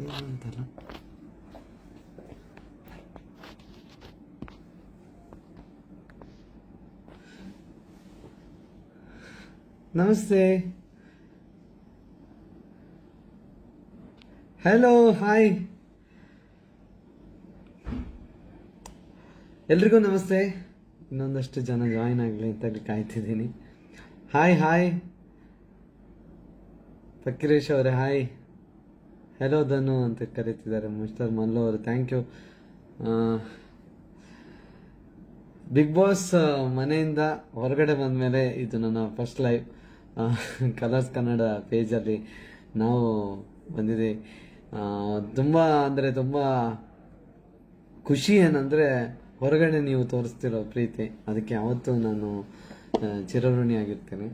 ಏನಂತಲ್ಲ? ನಮಸ್ತೆ. Hello hi ಎಲ್ರಿಗೂ ನಮಸ್ತೆ. ಇನ್ನೊಂದಷ್ಟು ಜನ ಜಾಯಿನ್ ಆಗಲಿ ಅಂತ ಕಾಯ್ತಿದ್ದೀನಿ. ಹಾಯ್ ಹಾಯ್ ಫಕೀರೇಶ್ ಅವರೇ ಹಾಯ್ ಹೆಲೋ ಧನು ಅಂತ ಕರೀತಿದ್ದಾರೆ ಮಿಸ್ಟರ್ ಮಲ್ಲು ಅವರು. ಥ್ಯಾಂಕ್ ಯು ಬಿಗ್ ಬಾಸ್ ಮನೆಯಿಂದ ಹೊರಗಡೆ ಬಂದಮೇಲೆ ಇದು ನನ್ನ ಫಸ್ಟ್ ಲೈವ್ ಕಲರ್ಸ್ ಕನ್ನಡ ಪೇಜಲ್ಲಿ ನಾವು ಬಂದಿದ್ದೀವಿ ತುಂಬ ಅಂದರೆ ತುಂಬ ಖುಷಿ ಏನಂದರೆ ಹೊರಗಡೆ ನೀವು ತೋರಿಸ್ತಿರೋ ಪ್ರೀತಿ. ಅದಕ್ಕೆ ಯಾವತ್ತೂ ನಾನು ಚಿರಋಣಿ ಚಿರಋಣಿಯಾಗಿರ್ತೇನೆ.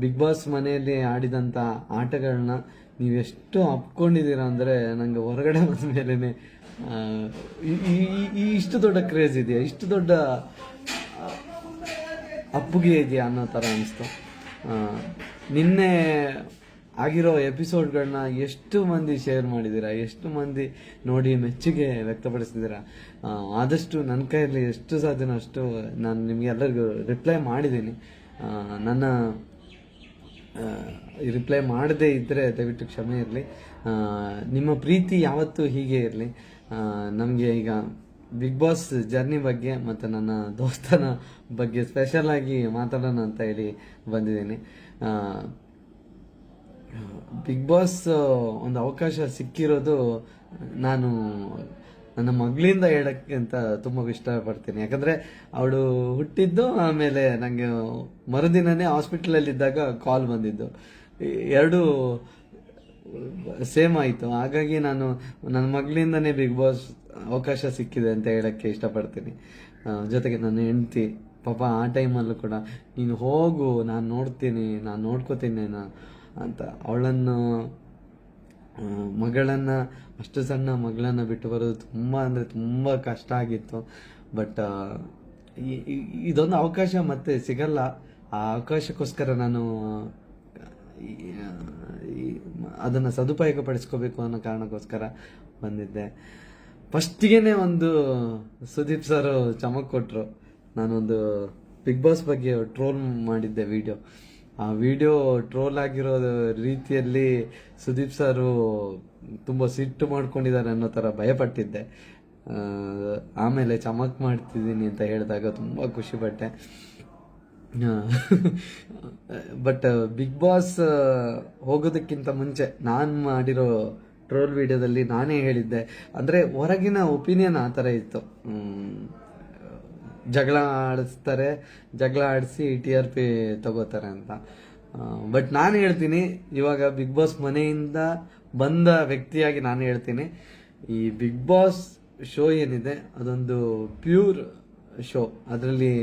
ಬಿಗ್ ಬಾಸ್ ಮನೆಯಲ್ಲಿ ಆಡಿದಂಥ ಆಟಗಳನ್ನ ನೀವೆಷ್ಟು ಅಪ್ಕೊಂಡಿದ್ದೀರಾ ಅಂದರೆ ನನಗೆ ಹೊರಗಡೆ ಬಂದ ಮೇಲೇ ಈ ಇಷ್ಟು ದೊಡ್ಡ ಕ್ರೇಜ್ ಇದೆಯಾ? ಇಷ್ಟು ದೊಡ್ಡ ಅಪ್ಪುಗೆ ಇದೆಯಾ ಅನ್ನೋ ಥರ ಅನಿಸ್ತು. ನಿನ್ನೆ ಆಗಿರೋ ಎಪಿಸೋಡ್ಗಳನ್ನ ಎಷ್ಟು ಮಂದಿ ಶೇರ್ ಮಾಡಿದ್ದೀರಾ? ಎಷ್ಟು ಮಂದಿ ನೋಡಿ ಮೆಚ್ಚುಗೆ ವ್ಯಕ್ತಪಡಿಸಿದ್ದೀರಾ ಆದಷ್ಟು ನನ್ನ ಕೈಯಲ್ಲಿ ಎಷ್ಟು ಸಾಧ್ಯನೋ ಅಷ್ಟು ನಾನು ನಿಮಗೆ ಎಲ್ಲರಿಗೂ ರಿಪ್ಲೈ ಮಾಡಿದ್ದೀನಿ. ನನ್ನ ರಿಪ್ಲೈ ಮಾಡದೇ ಇದ್ದರೆ ದಯವಿಟ್ಟು ಕ್ಷಮೆ ಇರಲಿ. ನಿಮ್ಮ ಪ್ರೀತಿ ಯಾವತ್ತೂ ಹೀಗೆ ಇರಲಿ. ನಮಗೆ ಈಗ ಬಿಗ್ ಬಾಸ್ ಜರ್ನಿ ಬಗ್ಗೆ ಮತ್ತು ನನ್ನ ದೋಸ್ತನ ಬಗ್ಗೆ ಸ್ಪೆಷಲಾಗಿ ಮಾತಾಡೋಣ ಅಂತ ಹೇಳಿ ಬಂದಿದ್ದೀನಿ. ಬಿಗ್ ಬಾಸ್ ಒಂದು ಅವಕಾಶ ಸಿಕ್ಕಿರೋದು ನಾನು ನನ್ನ ಮಗಳಿಂದ ಹೇಳಕ್ಕೆ ಅಂತ ತುಂಬ ಇಷ್ಟಪಡ್ತೀನಿ. ಯಾಕಂದ್ರೆ ಅವಳು ಹುಟ್ಟಿದ್ದು ಆಮೇಲೆ ನನಗೆ ಮರುದಿನನೇ ಹಾಸ್ಪಿಟ್ಲಲ್ಲಿ ಇದ್ದಾಗ ಕಾಲ್ ಬಂದಿದ್ದು. ಎರಡು ಸೇಮ್ ಆಯಿತು. ಹಾಗಾಗಿ ನಾನು ನನ್ನ ಮಗಳಿಂದನೇ ಬಿಗ್ ಬಾಸ್ ಅವಕಾಶ ಸಿಕ್ಕಿದೆ ಅಂತ ಹೇಳಕ್ಕೆ ಇಷ್ಟಪಡ್ತೀನಿ. ಜೊತೆಗೆ ನನ್ನ ಹೆಂಡತಿ, ಪಾಪ ಆ ಟೈಮಲ್ಲೂ ಕೂಡ ನೀನು ಹೋಗು, ನಾನು ನೋಡ್ತೀನಿ, ನಾನು ನೋಡ್ಕೋತೀನಿ ಅಂತ ಅವಳನ್ನು ಮಗಳನ್ನ ಅಷ್ಟು ಸಣ್ಣ ಮಗಳನ್ನ ಬಿಟ್ಟು ಬರೋದು ತುಂಬ ಅಂದರೆ ತುಂಬ ಕಷ್ಟ ಆಗಿತ್ತು. ಬಟ್ ಇದೊಂದು ಅವಕಾಶ ಮತ್ತೆ ಸಿಗಲ್ಲ. ಆ ಅವಕಾಶಕ್ಕೋಸ್ಕರ ನಾನು ಅದನ್ನು ಸದುಪಯೋಗ ಪಡಿಸ್ಕೋಬೇಕು ಅನ್ನೋ ಕಾರಣಕ್ಕೋಸ್ಕರ ಬಂದಿದ್ದೆ. ಫಸ್ಟಿಗೆನೆ ಒಂದು ಸುದೀಪ್ ಸರ್ ಚಮಕ್ ಕೊಟ್ಟರು ನಾನೊಂದು ಬಿಗ್ ಬಾಸ್ ಬಗ್ಗೆ ಟ್ರೋಲ್ ಮಾಡಿದ್ದೆ ವಿಡಿಯೋ ಆ ವಿಡಿಯೋ ಟ್ರೋಲ್ ಆಗಿರೋ ರೀತಿಯಲ್ಲಿ ಸುದೀಪ್ ಸರು ತುಂಬ ಸಿಟ್ಟು ಮಾಡ್ಕೊಂಡಿದ್ದಾರೆ ಅನ್ನೋ ಥರ ಭಯಪಟ್ಟಿದ್ದೆ. ಆಮೇಲೆ ಚಮಕ್ ಮಾಡ್ತಿದ್ದೀನಿ ಅಂತ ಹೇಳಿದಾಗ ತುಂಬ ಖುಷಿಪಟ್ಟೆ ಬಟ್ ಬಿಗ್ ಬಾಸ್ ಹೋಗೋದಕ್ಕಿಂತ ಮುಂಚೆ ನಾನು ಮಾಡಿರೋ ಟ್ರೋಲ್ ವಿಡಿಯೋದಲ್ಲಿ ನಾನೇ ಹೇಳಿದ್ದೆ. ಅಂದರೆ ಹೊರಗಿನ ಒಪಿನಿಯನ್ ಆ ಥರ ಇತ್ತು. ಜಗಳ ಆಡಿಸ್ತಾರೆ, ಜಗಳ ಆಡಿಸಿ ಟಿ ಆರ್ ಪಿ ತಗೋತಾರೆ ಅಂತ. ಬಟ್ ನಾನು ಹೇಳ್ತೀನಿ, ಇವಾಗ ಬಿಗ್ ಬಾಸ್ ಮನೆಯಿಂದ ಬಂದ ವ್ಯಕ್ತಿಯಾಗಿ ನಾನು ಹೇಳ್ತೀನಿ. ಈ ಬಿಗ್ ಬಾಸ್ ಶೋ ಏನಿದೆ, ಅದೊಂದು ಪ್ಯೂರ್ ಶೋ ಅದರಲ್ಲಿ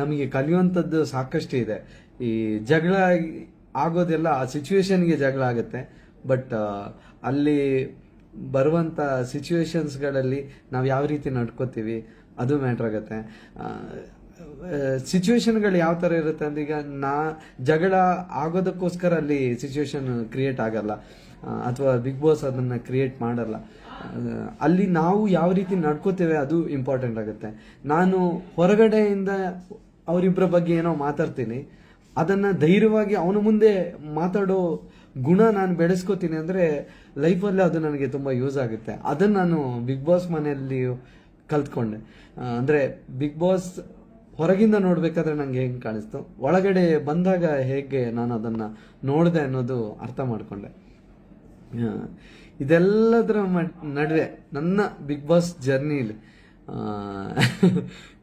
ನಮಗೆ ಕಲಿಯುವಂಥದ್ದು ಸಾಕಷ್ಟು ಇದೆ. ಈ ಜಗಳ ಆಗೋದೆಲ್ಲ ಆ ಸಿಚುವೇಶನ್ಗೆ ಜಗಳ ಆಗುತ್ತೆ. ಬಟ್ ಅಲ್ಲಿ ಬರುವಂಥ ಸಿಚುವೇಶನ್ಸ್ಗಳಲ್ಲಿ ನಾವು ಯಾವ ರೀತಿ ನಡ್ಕೋತೀವಿ ಅದು ಮ್ಯಾಟ್ರ್ ಆಗುತ್ತೆ. ಸಿಚುವೇಶನ್ಗಳು ಯಾವ ಥರ ಇರುತ್ತೆ ಅಂದ್ರೆ ಈಗ ನಾ, ಜಗಳ ಆಗೋದಕ್ಕೋಸ್ಕರ ಅಲ್ಲಿ ಸಿಚುವೇಶನ್ ಕ್ರಿಯೇಟ್ ಆಗಲ್ಲ. ಅಥವಾ ಬಿಗ್ ಬಾಸ್ ಅದನ್ನು ಕ್ರಿಯೇಟ್ ಮಾಡಲ್ಲ. ಅಲ್ಲಿ ನಾವು ಯಾವ ರೀತಿ ನಡ್ಕೋತೇವೆ ಅದು ಇಂಪಾರ್ಟೆಂಟ್ ಆಗುತ್ತೆ. ನಾನು ಹೊರಗಡೆಯಿಂದ ಅವರಿಬ್ಬರ ಬಗ್ಗೆ ಏನೋ ಮಾತಾಡ್ತೀನಿ. ಅದನ್ನು ಧೈರ್ಯವಾಗಿ ಅವನ ಮುಂದೆ ಮಾತಾಡೋ ಗುಣ ನಾನು ಬೆಳೆಸ್ಕೋತೀನಿ ಅಂದರೆ ಲೈಫಲ್ಲಿ ಅದು ನನಗೆ ತುಂಬ ಯೂಸ್ ಆಗುತ್ತೆ. ಅದನ್ನು ನಾನು ಬಿಗ್ ಬಾಸ್ ಮನೆಯಲ್ಲಿ ಕಲ್ತ್ಕೊಂಡೆ. ಅಂದರೆ ಬಿಗ್ ಬಾಸ್ ಹೊರಗಿಂದ ನೋಡಬೇಕಾದ್ರೆ ನಂಗೆ ಹೆಂಗೆ ಕಾಣಿಸ್ತು? ಒಳಗಡೆ ಬಂದಾಗ ಹೇಗೆ ನಾನು ಅದನ್ನು ನೋಡಿದೆ ಅನ್ನೋದು ಅರ್ಥ ಮಾಡಿಕೊಂಡೆ. ಇದೆಲ್ಲದರ ನಡುವೆ ನನ್ನ ಬಿಗ್ ಬಾಸ್ ಜರ್ನಿಲಿ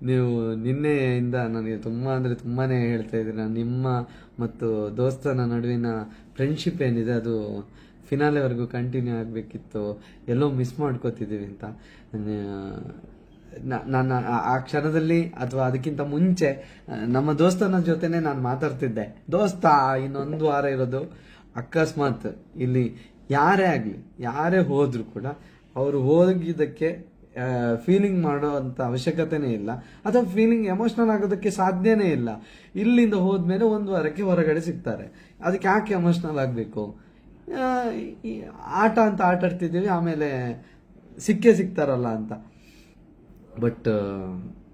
ನೀವು ನಿನ್ನೆಯಿಂದ ನನಗೆ ತುಂಬ ಅಂದರೆ ತುಂಬಾ ಹೇಳ್ತಾ ಇದ್ದೀರ. ನಿಮ್ಮ ಮತ್ತು ದೋಸ್ತನ ನಡುವಿನ ಫ್ರೆಂಡ್ಶಿಪ್ ಏನಿದೆ, ಅದು ಫಿನಾಲೆವರೆಗೂ ಕಂಟಿನ್ಯೂ ಆಗಬೇಕಿತ್ತು. ಎಲ್ಲೋ ಮಿಸ್ ಮಾಡ್ಕೋತಿದ್ದೀವಿ ಅಂತ. ನಾನು ಆ- ಆ ಕ್ಷಣದಲ್ಲಿ ಅಥವಾ ಅದಕ್ಕಿಂತ ಮುಂಚೆ ನಮ್ಮ ದೋಸ್ತನ ಜೊತೆನೆ ನಾನು ಮಾತಾಡ್ತಿದ್ದೆ. ದೋಸ್ತ, ಇನ್ನೊಂದು ವಾರ ಇರೋದು. ಅಕಸ್ಮಾತ್ ಇಲ್ಲಿ ಯಾರೇ ಆಗಲಿ, ಯಾರೇ ಹೋದ್ರು ಕೂಡ ಅವರು ಹೋಗಿದ್ದಕ್ಕೆ ಫೀಲಿಂಗ್ ಮಾಡೋ ಅವಶ್ಯಕತೆನೇ ಇಲ್ಲ. ಅಥವಾ ಫೀಲಿಂಗ್ ಎಮೋಷನಲ್ ಆಗೋದಕ್ಕೆ ಸಾಧ್ಯನೇ ಇಲ್ಲ. ಇಲ್ಲಿಂದ ಹೋದ್ಮೇಲೆ ಒಂದು ವಾರಕ್ಕೆ ಹೊರಗಡೆ ಸಿಗ್ತಾರೆ. ಅದಕ್ಕೆ ಯಾಕೆ ಎಮೋಷನಲ್ ಆಗಬೇಕು? ಆಟ ಅಂತ ಆಟಾಡ್ತಿದ್ದೀವಿ, ಆಮೇಲೆ ಸಿಕ್ಕೇ ಸಿಗ್ತಾರಲ್ಲ ಅಂತ. ಬಟ್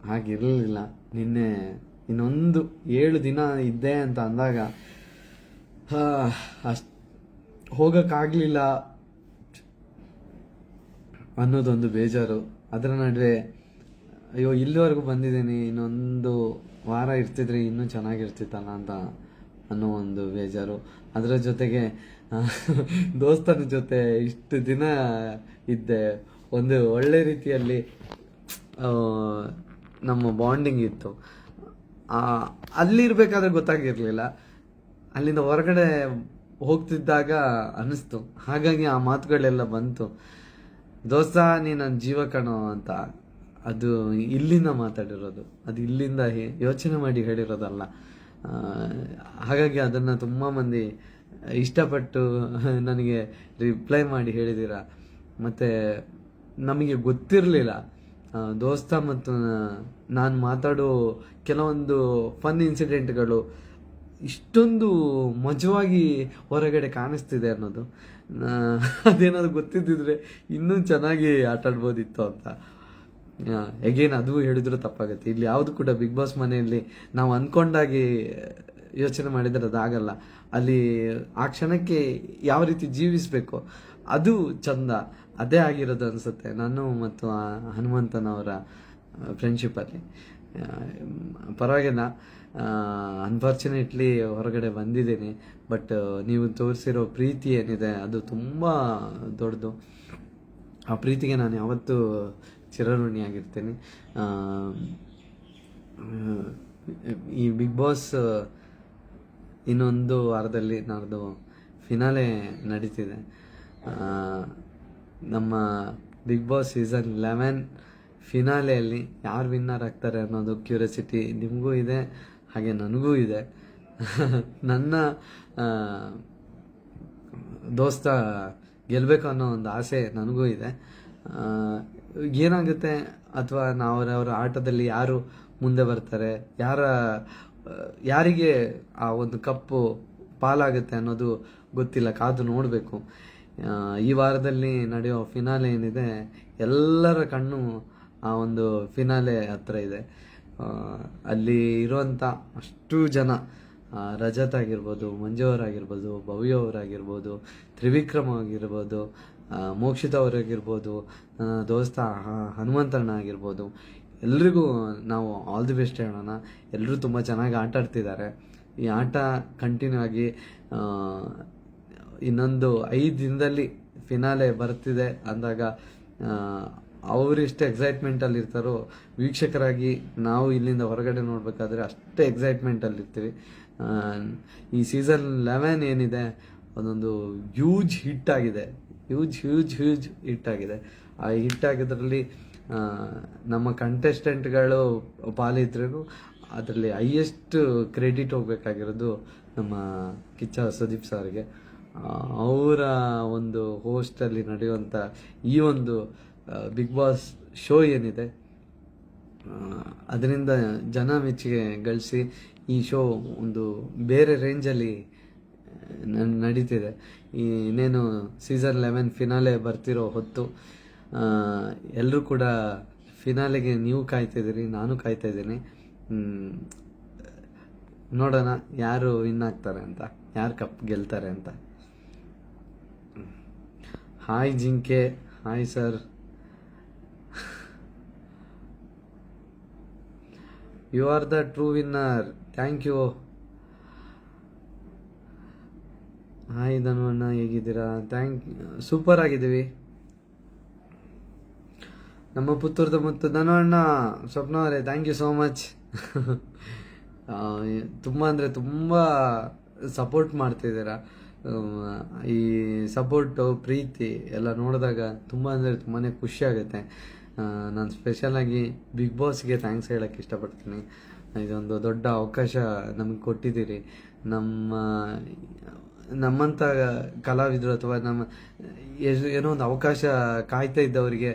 ಹಾಗಿರಲಿಲ್ಲ ನಿನ್ನೆ ಇನ್ನೊಂದು ಏಳು ದಿನ ಇದ್ದೆ ಅಂತ ಅಂದಾಗ ಅಷ್ಟು ಹೋಗೋಕ್ಕಾಗಲಿಲ್ಲ ಅನ್ನೋದೊಂದು ಬೇಜಾರು. ಅದರ ನಡುವೆ, ಅಯ್ಯೋ, ಇಲ್ಲಿವರೆಗೂ ಬಂದಿದ್ದೀನಿ, ಇನ್ನೊಂದು ವಾರ ಇರ್ತಿದ್ರೆ ಇನ್ನೂ ಚೆನ್ನಾಗಿರ್ತಿತ್ತಲ್ಲ ಅಂತ ಅನ್ನೋ ಒಂದು ಬೇಜಾರು. ಅದರ ಜೊತೆಗೆ ದೋಸ್ತನ ಜೊತೆ ಇಷ್ಟು ದಿನ ಇದ್ದೆ. ಒಂದು ಒಳ್ಳೆ ರೀತಿಯಲ್ಲಿ ನಮ್ಮ ಬಾಂಡಿಂಗ್ ಇತ್ತು. ಅಲ್ಲಿರ್ಬೇಕಾದ್ರೆ ಗೊತ್ತಾಗಿರ್ಲಿಲ್ಲ. ಅಲ್ಲಿಂದ ಹೊರಗಡೆ ಹೋಗ್ತಿದ್ದಾಗ ಅನಿಸ್ತು. ಹಾಗಾಗಿ ಆ ಮಾತುಗಳೆಲ್ಲ ಬಂತು. ದೋಸ್ತ ನೀ ನನ್ನ ಜೀವ ಕಣೋ ಅಂತ. ಅದು ಇಲ್ಲಿಂದ ಮಾತಾಡಿರೋದು. ಅದು ಇಲ್ಲಿಂದ ಯೋಚನೆ ಮಾಡಿ ಹೇಳಿರೋದಲ್ಲ. ಹಾಗಾಗಿ ಅದನ್ನು ತುಂಬ ಮಂದಿ ಇಷ್ಟಪಟ್ಟು ನನಗೆ ರಿಪ್ಲೈ ಮಾಡಿ ಹೇಳಿದ್ದೀರಾ ಮತ್ತು ನಮಗೆ ಗೊತ್ತಿರಲಿಲ್ಲ. ದೋಸ್ತ ಮತ್ತು ನಾನು ಮಾತಾಡೋ ಕೆಲವೊಂದು ಫನ್ ಇನ್ಸಿಡೆಂಟ್ಗಳು ಇಷ್ಟೊಂದು ಮಜವಾಗಿ ಹೊರಗಡೆ ಕಾಣಿಸ್ತಿದೆ ಅನ್ನೋದು. ಅದೇನಾದ್ರು ಗೊತ್ತಿದ್ದಿದ್ರೆ ಇನ್ನೂ ಚೆನ್ನಾಗಿ ಆಟಾಡ್ಬೋದಿತ್ತು ಅಂತ. ಎಗೇನ್ ಅದು ಹೇಳಿದ್ರು ತಪ್ಪಾಗುತ್ತೆ. ಇಲ್ಲಿ ಯಾವುದು ಕೂಡ ಬಿಗ್ ಬಾಸ್ ಮನೆಯಲ್ಲಿ ನಾವು ಅಂದ್ಕೊಂಡಾಗಿ ಯೋಚನೆ ಮಾಡಿದರೆ ಅದಾಗಲ್ಲ. ಅಲ್ಲಿ ಆ ಕ್ಷಣಕ್ಕೆ ಯಾವ ರೀತಿ ಜೀವಿಸಬೇಕು? ಅದು ಚಂದ. ಅದೇ ಆಗಿರೋದು ಅನಿಸುತ್ತೆ. ನಾನು ಮತ್ತು ಹನುಮಂತನವರ ಫ್ರೆಂಡ್ಶಿಪ್ಪಲ್ಲಿ ಪರವಾಗಿಲ್ಲ. ಅನ್ಫಾರ್ಚುನೇಟ್ಲಿ ಹೊರಗಡೆ ಬಂದಿದ್ದೀನಿ. ಬಟ್ ನೀವು ತೋರಿಸಿರೋ ಪ್ರೀತಿ ಏನಿದೆ, ಅದು ತುಂಬ ದೊಡ್ಡದು. ಆ ಪ್ರೀತಿಗೆ ನಾನು ಯಾವತ್ತೂ ಚಿರಋಣಿಯಾಗಿರ್ತೀನಿ. ಈ ಬಿಗ್ ಬಾಸ್ ಇನ್ನೊಂದು ವಾರದಲ್ಲಿ ನಾಡ್ದು ಫಿನಾಲೆ ನಡೀತಿದೆ. ನಮ್ಮ ಬಿಗ್ ಬಾಸ್ ಸೀಸನ್ ಲೆವೆನ್ ಫಿನಾಲೆಯಲ್ಲಿ ಯಾರು ವಿನ್ನರ್ ಆಗ್ತಾರೆ ಅನ್ನೋದು ಕ್ಯೂರಿಯಾಸಿಟಿ ನಿಮಗೂ ಇದೆ, ಹಾಗೆ ನನಗೂ ಇದೆ. ನನ್ನ ದೋಸ್ತ ಗೆಲ್ಲಬೇಕು ಅನ್ನೋ ಒಂದು ಆಸೆ ನನಗೂ ಇದೆ. ಏನಾಗುತ್ತೆ ಅಥವಾ ನಾವು ಅವರ ಆಟದಲ್ಲಿ ಯಾರು ಮುಂದೆ ಬರ್ತಾರೆ, ಯಾರ, ಯಾರಿಗೆ ಆ ಒಂದು ಕಪ್ಪು ಪಾಲಾಗುತ್ತೆ ಅನ್ನೋದು ಗೊತ್ತಿಲ್ಲ, ಕಾದು ನೋಡಬೇಕು. ಈ ವಾರದಲ್ಲಿ ನಡೆಯೋ ಫಿನಾಲೆ ಏನಿದೆ, ಎಲ್ಲರ ಕಣ್ಣು ಆ ಒಂದು ಫಿನಾಲೆ ಹತ್ರ ಇದೆ. ಅಲ್ಲಿ ಇರುವಂಥ ಅಷ್ಟು ಜನ ರಜತ್ ಆಗಿರ್ಬೋದು, ಮಂಜು ಅವರಾಗಿರ್ಬೋದು, ಭವ್ಯ ಅವರಾಗಿರ್ಬೋದು, ತ್ರಿವಿಕ್ರಮ್ ಆಗಿರ್ಬೋದು ಮೋಕ್ಷಿತ ಅವರಾಗಿರ್ಬೋದು ದೋಸ್ತ ಹನುಮಂತಣ್ಣ ಆಗಿರ್ಬೋದು, ಎಲ್ರಿಗೂ ನಾವು ಆಲ್ ದಿ ಬೆಸ್ಟ್ ಹೇಳೋಣ. ಎಲ್ಲರೂ ತುಂಬ ಚೆನ್ನಾಗಿ ಆಟ ಆಡ್ತಿದ್ದಾರೆ ಈ ಆಟ ಕಂಟಿನ್ಯೂ ಆಗಿ ಇನ್ನೊಂದು ಐದು ದಿನದಲ್ಲಿ ಫಿನಾಲೆ ಬರ್ತಿದೆ ಅಂದಾಗ ಆ, ಅವರೆಷ್ಟು ಎಕ್ಸೈಟ್ಮೆಂಟಲ್ಲಿ ಇರ್ತಾರೋ ವೀಕ್ಷಕರಾಗಿ ನಾವು ಇಲ್ಲಿಂದ ಹೊರಗಡೆ ನೋಡಬೇಕಾದ್ರೆ ಅಷ್ಟೇ ಎಕ್ಸೈಟ್ಮೆಂಟಲ್ಲಿ ಇರ್ತೀವಿ. ಈ ಸೀಸನ್ ಲೆವೆನ್ ಏನಿದೆ ಅದೊಂದು ಹ್ಯೂಜ್ ಹಿಟ್ ಆಗಿದೆ. ಹ್ಯೂಜ್ ಹ್ಯೂಜ್ ಹ್ಯೂಜ್ ಹಿಟ್ ಆಗಿದೆ. ಆ ಹಿಟ್ ಆಗಿದ್ರಲ್ಲಿ ನಮ್ಮ ಕಂಟೆಸ್ಟೆಂಟ್ಗಳು ಪಾಲಿದ್ರು ಅದರಲ್ಲಿ ಹೈಯೆಸ್ಟ್ ಕ್ರೆಡಿಟ್ ಹೋಗ್ಬೇಕಾಗಿರೋದು ನಮ್ಮ ಕಿಚ್ಚ ಸುದೀಪ್ ಸರ್ಗೆ. ಅವರ ಒಂದು ಹೋಸ್ಟಲ್ಲಿ ನಡೆಯುವಂಥ ಈ ಒಂದು ಬಿಗ್ ಬಾಸ್ ಶೋ ಏನಿದೆ ಅದರಿಂದ ಜನ ಮೆಚ್ಚುಗೆ ಗಳಿಸಿ ಈ ಶೋ ಒಂದು ಬೇರೆ ರೇಂಜಲ್ಲಿ ನಡೀತಿದೆ. ಈ ಇನ್ನೇನು ಸೀಸನ್ ಲೆವೆನ್ ಫಿನಾಲೆ ಬರ್ತಿರೋ ಹೊತ್ತು ಎಲ್ಲರೂ ಕೂಡ ಫಿನಾಲೆಗೆ ನೀವು ಕಾಯ್ತಿದ್ದೀರಿ, ನಾನು ಕಾಯ್ತಾ ಇದ್ದೀನಿ ನೋಡೋಣ ಯಾರು ವಿನ್ ಆಗ್ತಾರೆ ಅಂತ, ಯಾರು ಕಪ್ ಗೆಲ್ತಾರೆ ಅಂತ. ಹಾಯ್ ಜಿಂಕೆ hi sir you are the true winner thank you hi ಧನುವಣ್ಣ ಹೇಗಿದ್ದೀರಾ? ಥ್ಯಾಂಕ್ ಸೂಪರ್ ಆಗಿದ್ದೀವಿ. ನಮ್ಮ ಪುತ್ತೂರದ ಮತ್ತು ಧನುವಣ್ಣ ಸ್ವಪ್ನ ಅವರೇ ಥ್ಯಾಂಕ್ ಯು ಸೋ ಮಚ್ ತುಂಬ ಅಂದರೆ ತುಂಬ ಸಪೋರ್ಟ್ ಮಾಡ್ತಿದ್ದೀರಾ. ಈ ಸಪೋರ್ಟು, ಪ್ರೀತಿ ಎಲ್ಲ ನೋಡಿದಾಗ ತುಂಬ ಅಂದರೆ ತುಂಬಾ ಖುಷಿಯಾಗುತ್ತೆ ನಾನು ಸ್ಪೆಷಲಾಗಿ ಬಿಗ್ ಬಾಸ್ಗೆ ಥ್ಯಾಂಕ್ಸ್ ಹೇಳೋಕ್ಕೆ ಇಷ್ಟಪಡ್ತೀನಿ. ಇದೊಂದು ದೊಡ್ಡ ಅವಕಾಶ ನಮಗೆ ಕೊಟ್ಟಿದ್ದೀರಿ. ನಮ್ಮ ನಮ್ಮಂಥ ಕಲಾವಿದರು ಅಥವಾ ನಮ್ಮ ಏನೋ ಒಂದು ಅವಕಾಶ ಕಾಯ್ತಾ ಇದ್ದವರಿಗೆ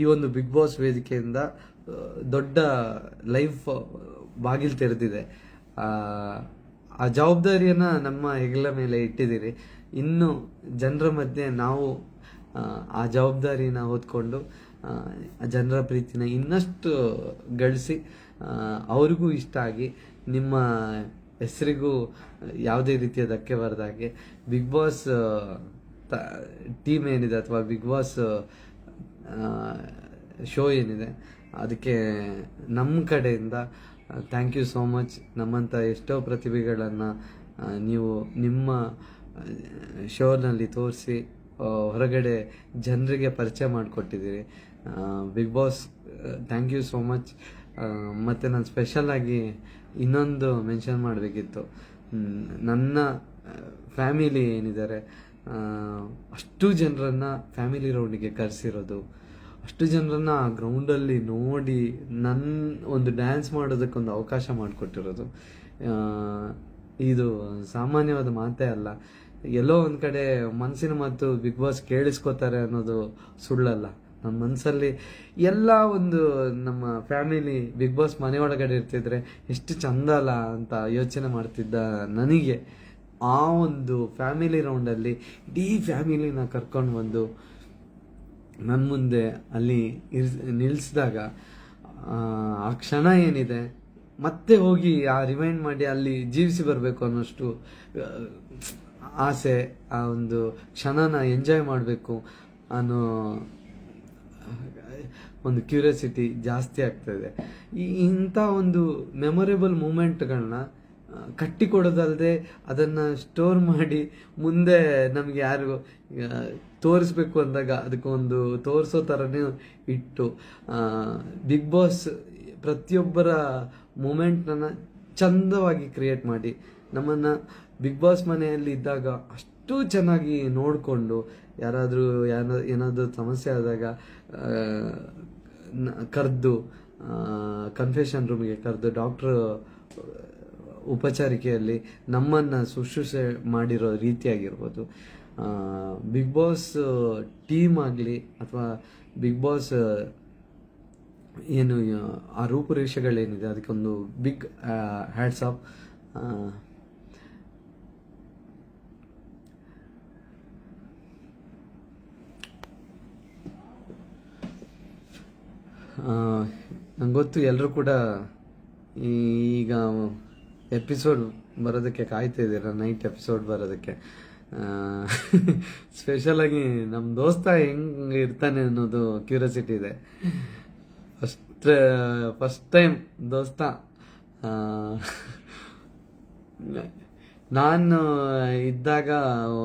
ಈ ಒಂದು ಬಿಗ್ ಬಾಸ್ ವೇದಿಕೆಯಿಂದ ದೊಡ್ಡ ಲೈಫ್ ಬಾಗಿಲು ತೆರೆದಿದೆ. ಆ, ಜವಾಬ್ದಾರಿಯನ್ನು ನಮ್ಮ ಹೆಗಲ ಮೇಲೆ ಇಟ್ಟಿದ್ದೀರಿ. ಇನ್ನು ಜನರ ಮಧ್ಯೆ ನಾವು ಆ, ಜವಾಬ್ದಾರಿನ ಹೊತ್ಕೊಂಡು ಜನರ ಪ್ರೀತಿನ ಇನ್ನಷ್ಟು ಗಳಿಸಿ ಅವ್ರಿಗೂ ಇಷ್ಟ ಆಗಿ ನಿಮ್ಮ ಹೆಸರಿಗೂ ಯಾವುದೇ ರೀತಿಯ ಧಕ್ಕೆ ಬರದ ಹಾಗೆ ಬಿಗ್ ಬಾಸ್ ಟೀಮ್ ಏನಿದೆ ಅಥವಾ ಬಿಗ್ ಬಾಸ್ ಶೋ ಏನಿದೆ ಅದಕ್ಕೆ ನಮ್ಮ ಕಡೆಯಿಂದ ಥ್ಯಾಂಕ್ ಯು ಸೋ ಮಚ್ ನಮ್ಮಂಥ ಎಷ್ಟೋ ಪ್ರತಿಭೆಗಳನ್ನು ನೀವು ನಿಮ್ಮ ಶೋನಲ್ಲಿ ತೋರಿಸಿ ಹೊರಗಡೆ ಜನರಿಗೆ ಪರಿಚಯ ಮಾಡಿಕೊಟ್ಟಿದ್ದೀರಿ. Big boss thank you so much ಮತ್ತು ನಾನು ಸ್ಪೆಷಲಾಗಿ ಇನ್ನೊಂದು ಮೆನ್ಷನ್ ಮಾಡಬೇಕಿತ್ತು. ನನ್ನ ಫ್ಯಾಮಿಲಿ ಏನಿದ್ದಾರೆ ಅಷ್ಟು ಜನರನ್ನು ಫ್ಯಾಮಿಲಿ ರೌಂಡಿಗೆ ಕರೆಸಿರೋದು ಅಷ್ಟು ಜನರನ್ನ ಗ್ರೌಂಡಲ್ಲಿ ನೋಡಿ ನನ್ನ ಒಂದು ಡ್ಯಾನ್ಸ್ ಮಾಡೋದಕ್ಕೊಂದು ಅವಕಾಶ ಮಾಡಿಕೊಟ್ಟಿರೋದು. ಇದು ಸಾಮಾನ್ಯವಾದ ಮಾತೇ ಅಲ್ಲ. ಎಲ್ಲೋ ಒಂದು ಕಡೆ ಮನಸ್ಸಿನ ಮಾತು ಬಿಗ್ ಬಾಸ್ ಕೇಳಿಸ್ಕೋತಾರೆ ಅನ್ನೋದು ಸುಳ್ಳಲ್ಲ. ನಮ್ಮ ಮನಸ್ಸಲ್ಲಿ ಎಲ್ಲ ಒಂದು ನಮ್ಮ ಫ್ಯಾಮಿಲಿ ಬಿಗ್ ಬಾಸ್ ಮನೆ ಒಳಗಡೆ ಇರ್ತಿದ್ರೆ ಎಷ್ಟು ಚಂದ ಅಲ್ಲ ಅಂತ ಯೋಚನೆ ಮಾಡ್ತಿದ್ದ ನನಗೆ. ಆ ಒಂದು ಫ್ಯಾಮಿಲಿ ರೌಂಡಲ್ಲಿ ಇಡೀ ಫ್ಯಾಮಿಲಿನ ಕರ್ಕೊಂಡು ಬಂದು ನನ್ನ ಮುಂದೆ ಅಲ್ಲಿ ಇರ್ಸ್ ನಿಲ್ಲಿಸಿದಾಗ ಆ ಕ್ಷಣ ಏನಿದೆ ಮತ್ತೆ ಹೋಗಿ ಆ ರಿಮೈಂಡ್ ಮಾಡಿ ಅಲ್ಲಿ ಜೀವಿಸಿ ಬರಬೇಕು ಅನ್ನೋಷ್ಟು ಆಸೆ ಆ ಒಂದು ಕ್ಷಣನ ಎಂಜಾಯ್ ಮಾಡಬೇಕು ಅನ್ನೋ ಒಂದು ಕ್ಯೂರಿಯಾಸಿಟಿ ಜಾಸ್ತಿ ಆಗ್ತದೆ ಈ ಇಂಥ ಒಂದು ಮೆಮೊರೇಬಲ್ ಮೂಮೆಂಟ್ಗಳನ್ನ ಕಟ್ಟಿಕೊಡೋದಲ್ಲದೆ ಅದನ್ನು ಸ್ಟೋರ್ ಮಾಡಿ ಮುಂದೆ ನಮಗೆ ಯಾರು ಆ, ತೋರಿಸ್ಬೇಕು ಅಂದಾಗ ಅದಕ್ಕೊಂದು ತೋರಿಸೋ ಥರನೇ ಇಟ್ಟು ಬಿಗ್ ಬಾಸ್ ಪ್ರತಿಯೊಬ್ಬರ ಮೂಮೆಂಟ್ನ ಚಂದವಾಗಿ ಕ್ರಿಯೇಟ್ ಮಾಡಿ. ನಮ್ಮನ್ನು ಬಿಗ್ ಬಾಸ್ ಮನೆಯಲ್ಲಿ ಇದ್ದಾಗ ಅಷ್ಟು ಚೆನ್ನಾಗಿ ನೋಡಿಕೊಂಡು, ಯಾರಾದರೂ ಯಾರ ಏನಾದರೂ ಸಮಸ್ಯೆ ಆದಾಗ ಕರೆದು ಕನ್ಫೆಷನ್ ರೂಮಿಗೆ ಕರೆದು ಡಾಕ್ಟ್ರ್ ಉಪಚಾರಿಕೆಯಲ್ಲಿ ನಮ್ಮನ್ನು ಶುಶ್ರೂಷೆ ಮಾಡಿರೋ ರೀತಿಯಾಗಿರ್ಬೋದು. ಬಿಗ್ ಬಾಸ್ ಟೀಮ್ ಆಗಲಿ ಅಥವಾ ಬಿಗ್ ಬಾಸ್ ಏನು, ಆ ರೂಪುರೇಷೆಗಳೇನಿದೆ, ಅದಕ್ಕೊಂದು ಬಿಗ್ ಹ್ಯಾಡ್ಸ್ ಆಫ್ ನಂಗೆ ಗೊತ್ತು ಎಲ್ಲರೂ ಕೂಡ ಈಗ ಎಪಿಸೋಡ್ ಬರೋದಕ್ಕೆ ಕಾಯ್ತಾ ಇದ್ದೀರಾ? ನೈಟ್ ಎಪಿಸೋಡ್ ಬರೋದಕ್ಕೆ. ಸ್ಪೆಷಲಾಗಿ ನಮ್ಮ ದೋಸ್ತ ಹೆಂಗೆ ಇರ್ತಾನೆ ಅನ್ನೋದು ಕ್ಯೂರಿಯಾಸಿಟಿ ಇದೆ. ಫಸ್ಟ್ ಫಸ್ಟ್ ಟೈಮ್ ದೋಸ್ತ ನಾನು ಇದ್ದಾಗ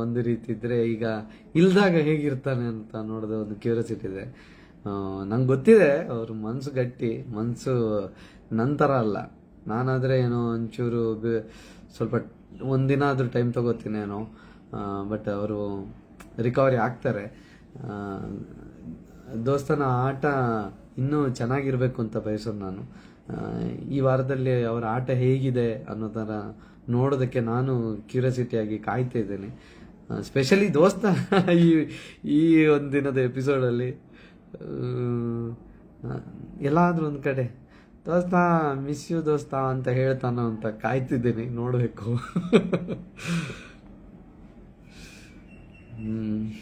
ಒಂದು ರೀತಿ ಇದ್ರೆ ಈಗ ಇಲ್ದಾಗ ಹೇಗಿರ್ತಾನೆ ಅಂತ ನೋಡೋದು ಒಂದು ಕ್ಯೂರಿಯಾಸಿಟಿ ಇದೆ. ನಂಗೆ ಗೊತ್ತಿದೆ, ಅವ್ರ ಮನ್ಸು ಗಟ್ಟಿ, ಮನ್ಸು ನಂತರ ಅಲ್ಲ. ನಾನಾದರೆ ಏನೋ ಒಂಚೂರು ಸ್ವಲ್ಪ ಒಂದಿನ ಆದರೂ ಟೈಮ್ ತಗೋತೀನೇನೋ ಬಟ್ ಅವರು ರಿಕವರಿ ಆಗ್ತಾರೆ. ದೋಸ್ತನ ಆಟ ಇನ್ನೂ ಚೆನ್ನಾಗಿರ್ಬೇಕು ಅಂತ ಬಯಸೋದು ನಾನು. ಈ ವಾರದಲ್ಲಿ ಅವರ ಆಟ ಹೇಗಿದೆ ಅನ್ನೋ ಥರ ನೋಡೋದಕ್ಕೆ ನಾನು ಕ್ಯೂರಿಯಾಸಿಟಿಯಾಗಿ ಕಾಯ್ತಾ ಇದ್ದೇನೆ. ಸ್ಪೆಷಲಿ ದೋಸ್ತ ಈ ಈ ಒಂದು ದಿನದ ಎಪಿಸೋಡಲ್ಲಿ ಎಲ್ಲಾದರೂ ಒಂದು ಕಡೆ, ದೋಸ್ತ ಮಿಸ್ ಯು ದೋಸ್ತ ಅಂತ ಹೇಳ್ತಾನೋ ಅಂತ ಕಾಯ್ತಿದ್ದೀನಿ, ನೋಡಬೇಕು. ಥ್ಯಾಂಕ್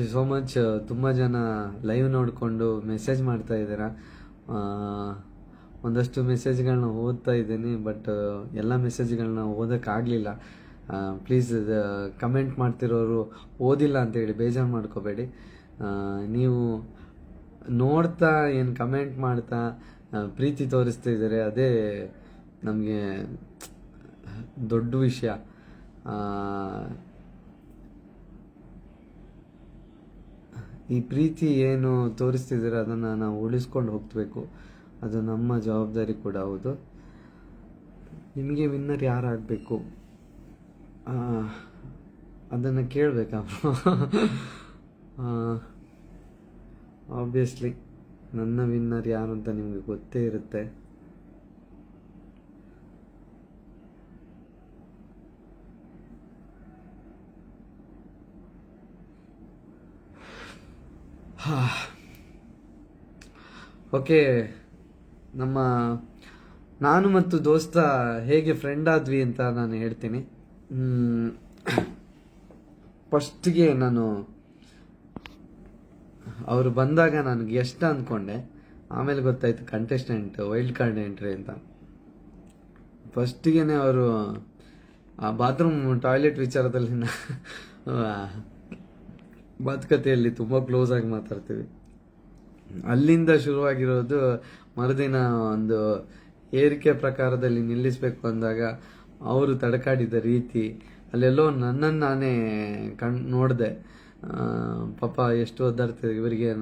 ಯು ಸೋ ಮಚ್ ತುಂಬ ಜನ ಲೈವ್ ನೋಡಿಕೊಂಡು ಮೆಸೇಜ್ ಮಾಡ್ತಾ ಇದ್ದೀರಾ. ಒಂದಷ್ಟು ಮೆಸೇಜ್ಗಳನ್ನ ಓದ್ತಾ ಇದ್ದೀನಿ ಬಟ್ ಎಲ್ಲ ಮೆಸೇಜ್ಗಳನ್ನ ಓದೋಕ್ಕಾಗಲಿಲ್ಲ. ಪ್ಲೀಸ್ ಕಮೆಂಟ್ ಮಾಡ್ತಿರೋರು ಓದಿಲ್ಲ ಅಂತೇಳಿ ಬೇಜಾರು ಮಾಡ್ಕೋಬೇಡಿ. ನೀವು ನೋಡ್ತಾ ಏನು ಕಮೆಂಟ್ ಮಾಡ್ತಾ ಪ್ರೀತಿ ತೋರಿಸ್ತಾ ಇದ್ದಾರೆ, ಅದೇ ನಮಗೆ ದೊಡ್ಡ ವಿಷಯ. ಈ ಪ್ರೀತಿ ಏನು ತೋರಿಸ್ತಿದ್ದಾರೆ ಅದನ್ನು ನಾವು ಉಳಿಸ್ಕೊಂಡು ಹೋಗ್ಬೇಕು. ಅದು ನಮ್ಮ ಜವಾಬ್ದಾರಿ ಕೂಡ ಹೌದು. ನಿಮಗೆ ವಿನ್ನರ್ ಯಾರಾಗಬೇಕು? ಅದನ್ನು ಕೇಳಬೇಕಾ? ಆಬ್ವಿಯಸ್ಲಿ ನನ್ನ ವಿನ್ನರ್ ಯಾರು ಅಂತ ನಿಮಗೆ ಗೊತ್ತೇ ಇರುತ್ತೆ. ಓಕೆ ನಮ್ಮ ನಾನು ಮತ್ತು ದೋಸ್ತ ಹೇಗೆ ಫ್ರೆಂಡ್ ಆದ್ವಿ ಅಂತ ನಾನು ಹೇಳ್ತೀನಿ. ಫಸ್ಟ್ಗೆ ನಾನು ಅವರು ಬಂದಾಗ ನಾನು ಗೆಸ್ಟ್ ಅಂದ್ಕೊಂಡೆ ಆಮೇಲೆ ಗೊತ್ತಾಯ್ತು ಕಂಟೆಸ್ಟೆಂಟ್ ವೈಲ್ಡ್ ಕಾರ್ಡ್ ಎಂಟ್ರಿ ಅಂತ. ಫಸ್ಟಿಗೆ ಅವರು, ಆ ಬಾತ್ರೂಮ್ ಟಾಯ್ಲೆಟ್ ವಿಚಾರದಲ್ಲಿ ಮಾತುಕತೆಯಲ್ಲಿ ತುಂಬ ಕ್ಲೋಸ್ ಆಗಿ ಮಾತಾಡ್ತೀವಿ. ಅಲ್ಲಿಂದ ಶುರುವಾಗಿರೋದು ಮರುದಿನ ಒಂದು ಏರಿಕೆ ಪ್ರಕಾರದಲ್ಲಿ ನಿಲ್ಲಿಸಬೇಕು ಅಂದಾಗ ಅವರು ತಡಕಾಡಿದ ರೀತಿ, ಅಲ್ಲೆಲ್ಲೋ ನನ್ನನ್ನು ನಾನೇ ಕಣ್, ನೋಡಿದೆ. ಪಾಪ ಎಷ್ಟು ಒದ್ದಾಡ್ತಿದೆ ಇವರಿಗೆ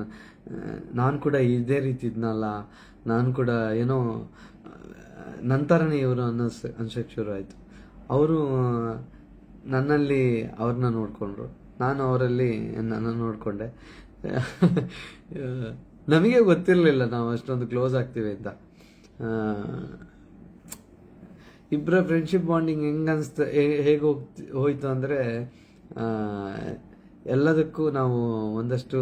ನಾನು ಕೂಡ ಇದೇ ರೀತಿ ಇದ್ನಲ್ಲ, ನಾನು ಕೂಡ ಏನೋ ನಂತರನೇ ಇವರು ಅನ್ನಿಸ್ ಅನ್ಸಕ್ಕೆ ಶುರು ಆಯಿತು. ಅವರು, ನನ್ನಲ್ಲಿ ಅವ್ರನ್ನ ನೋಡಿಕೊಂಡ್ರು. ನಾನು ಅವರಲ್ಲಿ ನನ್ನ ನೋಡಿಕೊಂಡೆ. ನಮಗೆ ಗೊತ್ತಿರಲಿಲ್ಲ ನಾವು ಅಷ್ಟೊಂದು ಕ್ಲೋಸ್ ಆಗ್ತೀವಿ ಅಂತ. ಇಬ್ಬರ ಫ್ರೆಂಡ್ಶಿಪ್ ಬಾಂಡಿಂಗ್ ಹೆಂಗೆ ಅನಿಸ್ತ ಹೇಗೆ ಹೋಗ್ತಿ, ಹೋಯಿತು ಅಂದರೆ ಎಲ್ಲದಕ್ಕೂ ನಾವು ಒಂದಷ್ಟು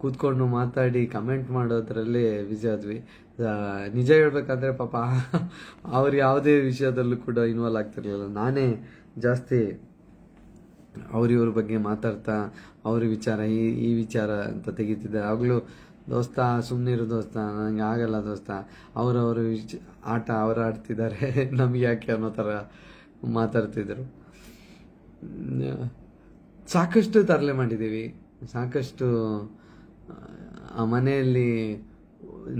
ಕೂತ್ಕೊಂಡು ಮಾತಾಡಿ ಕಮೆಂಟ್ ಮಾಡೋದ್ರಲ್ಲಿ ಬ್ಯುಸಿ ಆದ್ವಿ. ನಿಜ ಹೇಳ್ಬೇಕಂದ್ರೆ ಪಾಪ ಅವ್ರು ಯಾವುದೇ ವಿಷಯದಲ್ಲೂ ಕೂಡ ಇನ್ವಾಲ್ವ್ ಆಗ್ತಿರ್ಲಿಲ್ಲ. ನಾನೇ ಜಾಸ್ತಿ ಅವ್ರಿವ್ರ ಬಗ್ಗೆ ಮಾತಾಡ್ತಾ ಅವ್ರ ವಿಚಾರ, ಈ ಈ ವಿಚಾರ ಅಂತ ತೆಗಿತಿದ್ದೆ. ಆಗಲೂ ದೋಸ್ತ ಸುಮ್ಮನಿರು ದೋಸ್ತ ನನಗೆ ಆಗಲ್ಲ ದೋಸ್ತ. ಅವರವರು ಆಟ ಅವ್ರು ಆಡ್ತಿದ್ದಾರೆ ನಮ್ಗೆ ಯಾಕೆ ಅನ್ನೋ ಥರ ಮಾತಾಡ್ತಿದ್ರು. ಸಾಕಷ್ಟು ತರಲೆ ಮಾಡಿದ್ದೀವಿ ಸಾಕಷ್ಟು, ಆ ಮನೆಯಲ್ಲಿ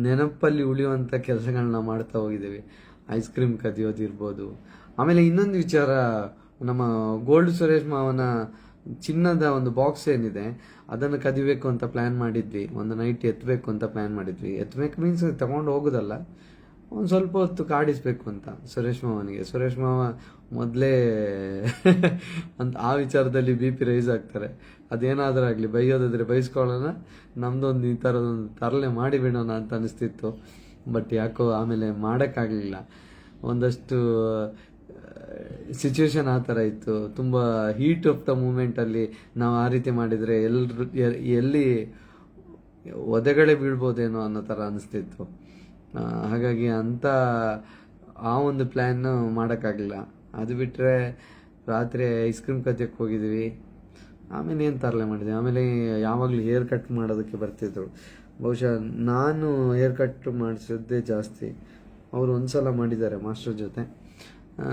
ನೆನಪಲ್ಲಿ ಉಳಿಯುವಂಥ ಕೆಲಸಗಳನ್ನ ಮಾಡ್ತಾ ಹೋಗಿದ್ದೀವಿ ಐಸ್ ಕ್ರೀಮ್ ಕದಿಯೋದಿರ್ಬೋದು. ಆಮೇಲೆ ಇನ್ನೊಂದು ವಿಚಾರ, ನಮ್ಮ ಗೋಲ್ಡ್ ಸುರೇಶ್ ಮಾವನ ಚಿನ್ನದ ಒಂದು ಬಾಕ್ಸ್ ಏನಿದೆ ಅದನ್ನು ಕದಿಬೇಕು ಅಂತ ಪ್ಲ್ಯಾನ್ ಮಾಡಿದ್ವಿ. ಒಂದು ನೈಟ್ ಎತ್ತಬೇಕು ಅಂತ ಪ್ಲ್ಯಾನ್ ಮಾಡಿದ್ವಿ. ಎತ್ತಬೇಕು ಮೀನ್ಸ್ ತಗೊಂಡು ಹೋಗೋದಲ್ಲ. ಒಂದು ಸ್ವಲ್ಪ ಹೊತ್ತು ಕಾಡಿಸ್ಬೇಕು ಅಂತ ಸುರೇಶ್ ಮಾವನಿಗೆ. ಸುರೇಶ್ ಮಾವ ಮೊದಲೇ ಅಂತ ಆ ವಿಚಾರದಲ್ಲಿ ಬಿ ಪಿ ರೈಸ್ ಆಗ್ತಾರೆ. ಅದೇನಾದರೂ ಆಗಲಿ, ಬೈಯೋದಾದರೆ ಬೈಸ್ಕೊಳ್ಳೋಣ. ನಮ್ದೊಂದು ಈ ಥರದೊಂದು ತರಲೆ ಮಾಡಿಬಿಡೋಣ ಅಂತ ಅನಿಸ್ತಿತ್ತು. ಬಟ್ ಯಾಕೋ ಆಮೇಲೆ ಮಾಡೋಕ್ಕಾಗಲಿಲ್ಲ. ಒಂದಷ್ಟು ಸಿಚುವೇಶನ್ ಆ ಥರ ಇತ್ತು. ತುಂಬ ಹೀಟ್ ಆಫ್ ದ ಮೂಮೆಂಟಲ್ಲಿ ನಾವು ಆ ರೀತಿ ಮಾಡಿದರೆ ಎಲ್ಲರೂ ಎಲ್ಲಿ ಒದೆಗಳೇ ಬೀಳ್ಬೋದೇನೋ ಅನ್ನೋ ಥರ ಅನಿಸ್ತಿತ್ತು. ಹಾಗಾಗಿ ಅಂಥ ಆ ಒಂದು ಪ್ಲ್ಯಾನ್ ಮಾಡೋಕ್ಕಾಗಲಿಲ್ಲ. ಅದು ಬಿಟ್ಟರೆ ರಾತ್ರಿ ಐಸ್ ಕ್ರೀಮ್ ಕದಿಯಕ್ಕೆ ಹೋಗಿದ್ವಿ. ಆಮೇಲೆ ಏನು ತರಲೆ ಮಾಡಿದ್ವಿ? ಆಮೇಲೆ ಯಾವಾಗಲೂ ಹೇರ್ ಕಟ್ ಮಾಡೋದಕ್ಕೆ ಬರ್ತಿದ್ರು. ಬಹುಶಃ ನಾನು ಹೇರ್ ಕಟ್ ಮಾಡಿಸಿದ್ದೇ ಜಾಸ್ತಿ. ಅವರು ಒಂದು ಸಲ ಮಾಡಿದ್ದಾರೆ ಮಾಸ್ಟರ್ ಜೊತೆ. ಆ,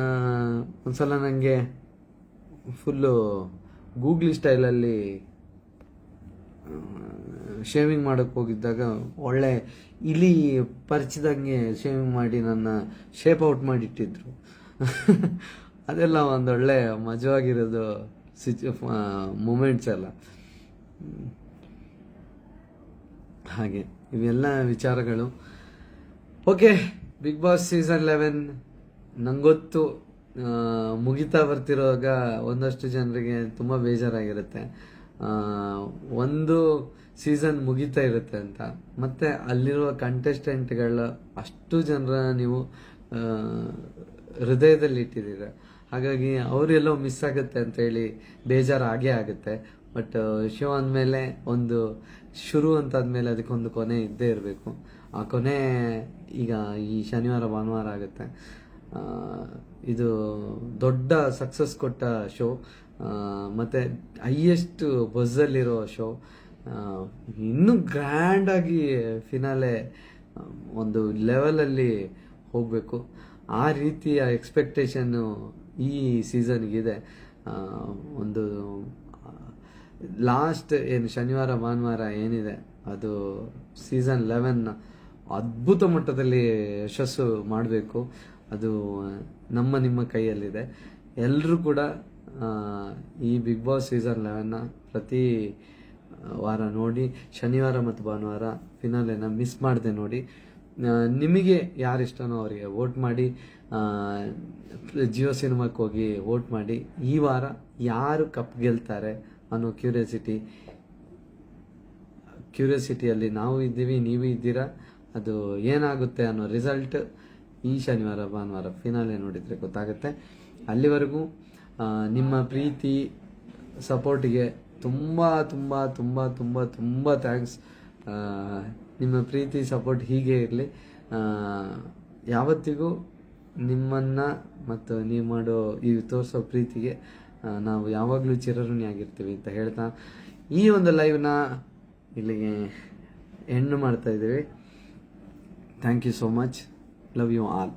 ಒಂದ್ಸಲ ನನಗೆ ಫುಲ್ಲು ಗೂಗ್ಲಿ ಸ್ಟೈಲಲ್ಲಿ ಶೇವಿಂಗ್ ಮಾಡೋಕ್ಕೆ ಹೋಗಿದ್ದಾಗ ಒಳ್ಳೆ ಇಲಿ ಪರಿಚಿದಂಗೆ ಶೇವಿಂಗ್ ಮಾಡಿ ನನ್ನ ಶೇಪ್ ಔಟ್ ಮಾಡಿಟ್ಟಿದ್ರು. ಅದೆಲ್ಲ ಒಂದೊಳ್ಳೆ ಮಜವಾಗಿರೋದು ಸಿಚು ಮೂಮೆಂಟ್ಸ್ ಎಲ್ಲ. ಹಾಗೆ ಇವೆಲ್ಲ ವಿಚಾರಗಳು. Okay big boss season eleven ನಂಗೊತ್ತು ಮುಗಿತಾ ಬರ್ತಿರುವಾಗ ಒಂದಷ್ಟು ಜನರಿಗೆ ತುಂಬ ಬೇಜಾರಾಗಿರುತ್ತೆ. ಒಂದು ಸೀಸನ್ ಮುಗಿತಾ ಇರುತ್ತೆ ಅಂತ. ಮತ್ತೆ ಅಲ್ಲಿರುವ ಕಂಟೆಸ್ಟೆಂಟ್ಗಳ ಅಷ್ಟು ಜನರ ನೀವು ಹೃದಯದಲ್ಲಿ ಇಟ್ಟಿದ್ದೀರ. ಹಾಗಾಗಿ ಅವರೆಲ್ಲೋ ಮಿಸ್ ಆಗುತ್ತೆ ಅಂತ ಹೇಳಿ ಬೇಜಾರು ಆಗೇ ಆಗುತ್ತೆ. ಬಟ್ ಶೋ ಅಂದಮೇಲೆ ಒಂದು, ಶುರು ಅಂತಾದ್ಮೇಲೆ ಅದಕ್ಕೊಂದು ಕೊನೆ ಇದ್ದೇ ಇರಬೇಕು. ಆ ಕೊನೆ ಈಗ ಈ ಶನಿವಾರ ಭಾನುವಾರ ಆಗುತ್ತೆ. ಇದು ದೊಡ್ಡ ಸಕ್ಸಸ್ ಕೊಟ್ಟ ಶೋ ಮತ್ತು ಹೈಯೆಸ್ಟ್ ಬಸ್ಸಲ್ಲಿರೋ ಶೋ ಇನ್ನೂ ಗ್ರ್ಯಾಂಡಾಗಿ ಫಿನಾಲೆ ಒಂದು ಲೆವೆಲಲ್ಲಿ ಹೋಗಬೇಕು. ಆ ರೀತಿಯ ಎಕ್ಸ್ಪೆಕ್ಟೇಷನ್ನು ಈ ಸೀಸನ್ಗಿದೆ ಒಂದು ಲಾಸ್ಟ್ ಏನು ಶನಿವಾರ, ಭಾನುವಾರ ಏನಿದೆ, ಅದು ಸೀಸನ್ ಲೆವೆನ್ ಅದ್ಭುತ ಮಟ್ಟದಲ್ಲಿ ಯಶಸ್ಸು ಮಾಡಬೇಕು. ಅದು ನಮ್ಮ ನಿಮ್ಮ ಕೈಯಲ್ಲಿದೆ. ಎಲ್ಲರೂ ಕೂಡ ಈ ಬಿಗ್ ಬಾಸ್ ಸೀಸನ್ ಲೆವೆನ್ನ ಪ್ರತಿ ವಾರ ನೋಡಿ, ಶನಿವಾರ ಮತ್ತು ಭಾನುವಾರ ಫಿನಾಲೆನ ಮಿಸ್ ಮಾಡದೆ ನೋಡಿ. ನಿಮಗೆ ಯಾರು ಇಷ್ಟನೋ ಅವರಿಗೆ ವೋಟ್ ಮಾಡಿ ಜಿಯೋ ಸಿನಿಮಾಕ್ಕೆ ಹೋಗಿ ವೋಟ್ ಮಾಡಿ, ಈ ವಾರ ಯಾರು ಕಪ್ ಗೆಲ್ತಾರೆ ಅನ್ನೋ ಕ್ಯೂರಿಯಾಸಿಟಿ ಕ್ಯೂರಿಯಾಸಿಟಿಯಲ್ಲಿ ನಾವು ಇದ್ದೀವಿ, ನೀವು ಇದ್ದೀರಾ, ಅದು ಏನಾಗುತ್ತೆ ಅನ್ನೋ ರಿಸಲ್ಟ್ ಈ ಶನಿವಾರ, ಭಾನುವಾರ ಫಿನಾಲೆ ನೋಡಿದರೆ ಗೊತ್ತಾಗುತ್ತೆ. ಅಲ್ಲಿವರೆಗೂ ನಿಮ್ಮ ಪ್ರೀತಿ ಸಪೋರ್ಟಿಗೆ ತುಂಬ ತುಂಬ ತುಂಬ ತುಂಬ ತುಂಬ ಥ್ಯಾಂಕ್ಸ್ ನಿಮ್ಮ ಪ್ರೀತಿ ಸಪೋರ್ಟ್ ಹೀಗೆ ಇರಲಿ. ಯಾವತ್ತಿಗೂ ನಿಮ್ಮನ್ನು ಮತ್ತು ನೀವು ಮಾಡೋ ಈ ತೋರಿಸೋ ಪ್ರೀತಿಗೆ ನಾವು ಯಾವಾಗಲೂ ಚಿರಋಣಿಯಾಗಿರ್ತೀವಿ ಅಂತ ಹೇಳ್ತಾ ಈ ಒಂದು ಲೈವ್ನ ಇಲ್ಲಿಗೆ ಎಂಡ್ ಮಾಡ್ತಾ ಇದ್ದೀವಿ. Thank you so much love you all